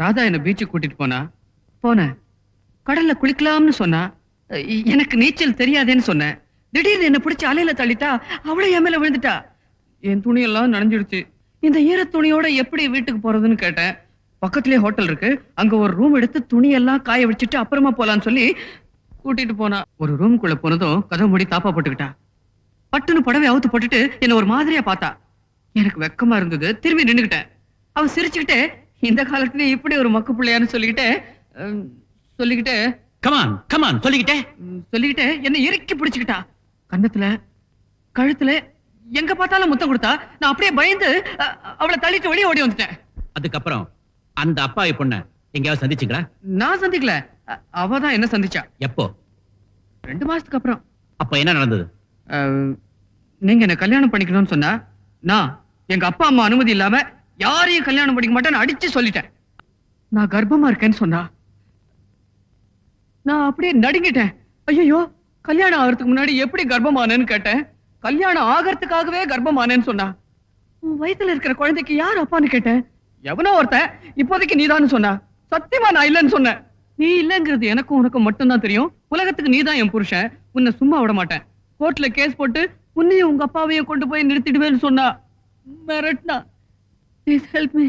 ராதா என்ன பீச்சுக்கு கூட்டிட்டு போனா? போனேன் கடல்ல குளிக்கலாம்னு சொன்னா எனக்கு நீச்சல் தெரியாதேன்னு சொன்னேன் திடீர்னு என்ன பிடிச்சு அலையில தள்ளிட்டா அவளே என் மேல விழுந்துட்டா. என் துணியெல்லாம் நனைஞ்சிடுச்சு. இந்த ஈர துணியோட எப்படி வீட்டுக்கு போறதுன்னு கேட்டேன். பக்கத்துலயே ஹோட்டல் இருக்கு. அங்க ஒரு ரூம் எடுத்து துணியெல்லாம் காய வச்சுட்டு அப்புறமா போலான்னு சொல்லி கூட்டிட்டு போனா. ஒரு ரூமுக்குள்ள போனதும் கதவு மூடி தாப்பா போட்டுக்கிட்டா. பட்டுன்னு புடவை அவுத்து போட்டுட்டு என்ன ஒரு மாதிரியா பார்த்தா. எனக்கு வெக்கமா இருந்தது. திரும்பி நின்னுக்கிட்டேன். அவ சிரிச்சுக்கிட்டே இந்த காலத்துல இப்படி ஒரு மக்கு பிள்ளையான்னு சொல்லிக்கிட்டே சொல்லிக்கிட்டே கமான் கமான் சொல்லிக்கிட்டே. சொல்லிக்கிட்டு என்ன இறுக்கி பிடிச்சுக்கிட்டா. கன்னத்துல கழுத்துல எங்க பார்த்தாலும் முத்தம் கொடுத்தா நான் அப்படியே பயந்து அவளை தள்ளிட்டு வெளியே ஓடி வந்துட்டேன். அதுக்கப்புறம் அந்த அப்பாவி பொண்ண எங்கேயாவது சந்திச்சுங்களா? நான் சந்திக்கல. அவ தான் என்ன சந்திச்சா. எப்போ? ரெண்டு மாசத்துக்கு அப்புறம். அப்ப என்ன நடந்தது? நீங்க என்ன கல்யாணம் பண்ணிக்கணும்னு சொன்னா நான் எங்க அப்பா அம்மா அனுமதி இல்லாம யாரையும் கல்யாணம் பண்ணிக்க மாட்டேன்னு அடிச்சு சொல்லிட்டேன். நான் கர்ப்பமா இருக்கேன்னு சொன்னா நான் அப்படியே நடுங்கிட்டேன். ஐயோ கல்யாணம் ஆகிறதுக்கு முன்னாடி எப்படி கர்ப்பமானேன்னு கேட்டேன். கல்யாணம் ஆகிறதுக்காகவே கர்ப்பமானேன்னு சொன்னா உன் வயசுல இருக்கிற குழந்தைக்கு யார் அப்பான்னு கேட்டேன். எவனோ ஒருத்தன் இப்போதைக்கு நீதான்னு சொன்னா சத்தியமா நான் இல்லைன்னு சொன்னேன். நீ இல்லைங்கிறது எனக்கும் உனக்கும் மட்டும்தான் தெரியும். உலகத்துக்கு நீதான் என் புருஷன். உன்னை சும்மா விட மாட்டேன். கோர்ட்ல கேஸ் போட்டு உன்னையும் உங்க அப்பாவையும் கொண்டு போய் நிறுத்திடுவேன்னு சொன்னா மிரட்டினா प्लीज़ हेल्प मी